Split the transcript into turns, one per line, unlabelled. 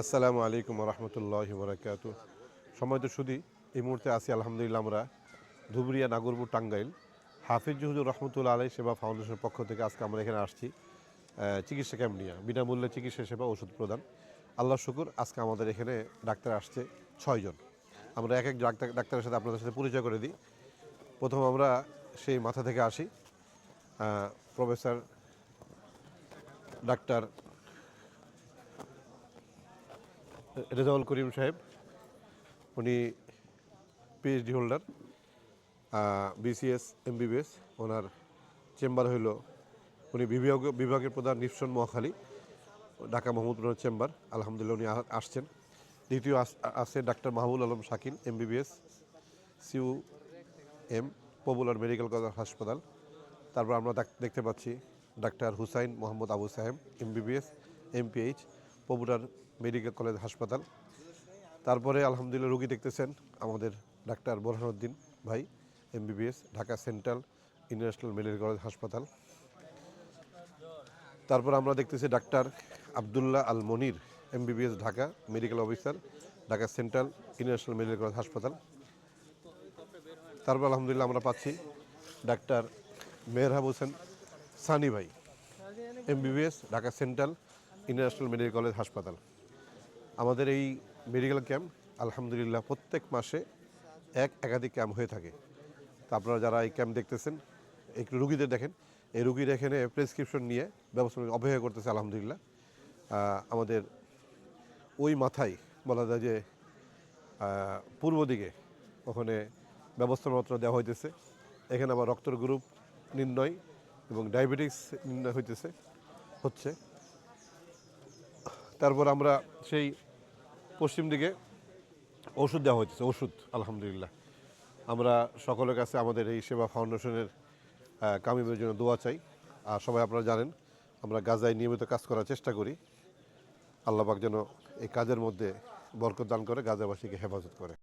আসসালামু আলাইকুম রহমতুল্লাহ বরাকাত সময় তো শুধু এই মুহূর্তে আছি আলহামদুলিল্লাহ আমরা ধুবরিয়া নাগরপুর টাঙ্গাইল। হাফিজ হুজুর রহমতুল্লাহ আলাই সেবা ফাউন্ডেশনের পক্ষ থেকে আজকে আমরা এখানে আসছি চিকিৎসা ক্যাম্প নিয়ে। বিনামূল্যে চিকিৎসা সেবা ওষুধ প্রদান। আল্লাহ শুকুর, আজকে আমাদের এখানে ডাক্তার আসছে ছয়জন আমরা এক এক ডাক্তার, ডাক্তারের সাথে আপনাদের সাথে পরিচয় করে দিই। প্রথম আমরা সেই মাথা থেকে আসি প্রফেসর ডাক্তার রেজাউল করিম সাহেব, উনি পিএইচডি হোল্ডার বিসিএস এমবিবিএস ওনার চেম্বার হইল, উনি বিভাগ, বিভাগের প্রধান নিপসন মহাখালী, ঢাকা মোহাম্মদপুরের চেম্বার, আলহামদুলিল্লাহ উনি আসছেন। দ্বিতীয় আছে ডাক্তার মাহবুল আলম শাকিল এমবিবিএস সিউ এম পপুলার মেডিকেল কলেজ হাসপাতাল তারপর আমরা দেখতে পাচ্ছি ডাক্তার হুসাইন মোহাম্মদ আবু সাহেব MBBS MPH popular medical college হাসপাতাল। তারপরে আলহামদুলিল্লাহ রুগী দেখতেছেন আমাদের ডাক্তার বোরহানুদ্দিন ভাই, MBBS, Dhaka central international medical college হাসপাতাল। তারপর আমরা দেখতেছি doctor Abdullah Al Monir MBBS, Dhaka medical officer, Dhaka central international medical college হাসপাতাল। তারপর আলহামদুলিল্লাহ আমরা পাচ্ছি ডাক্তার মেহরাব হোসেন সানি ভাই, MBBS, Dhaka central international medical college হাসপাতাল। আমাদের এই মেডিকেল ক্যাম্প আলহামদুলিল্লাহ প্রত্যেক মাসে এক একাধিক ক্যাম্প হয়ে থাকে। তা আপনারা যারা এই ক্যাম্প দেখতেছেন, একটু রুগীদের দেখেন। এই রুগীর এখানে প্রেসক্রিপশন নিয়ে ব্যবস্থা অবহেলা করতেছে আলহামদুলিল্লাহ। আমাদের ওই মাথায় বলা যায় যে পূর্ব দিকে ওখানে ব্যবস্থাপত্র দেওয়া হইতেছে। এখানে আবার রক্তর গ্রুপ নির্ণয় এবং ডায়াবেটিক্স নির্ণয় হইতেছে, হচ্ছে। তারপর আমরা সেই পশ্চিম দিকে ওষুধ দেওয়া হয়েছে ওষুধ, আলহামদুলিল্লাহ। আমরা সকলের কাছে আমাদের এই সেবা ফাউন্ডেশনের কামিমের জন্য দোয়া চাই। আর সবাই আপনারা জানেন, আমরা গাজায় নিয়মিত কাজ করার চেষ্টা করি। আল্লাহবাক যেন এই কাজের মধ্যে বরকত দান করে, গাজাবাসীকে হেফাজত করে।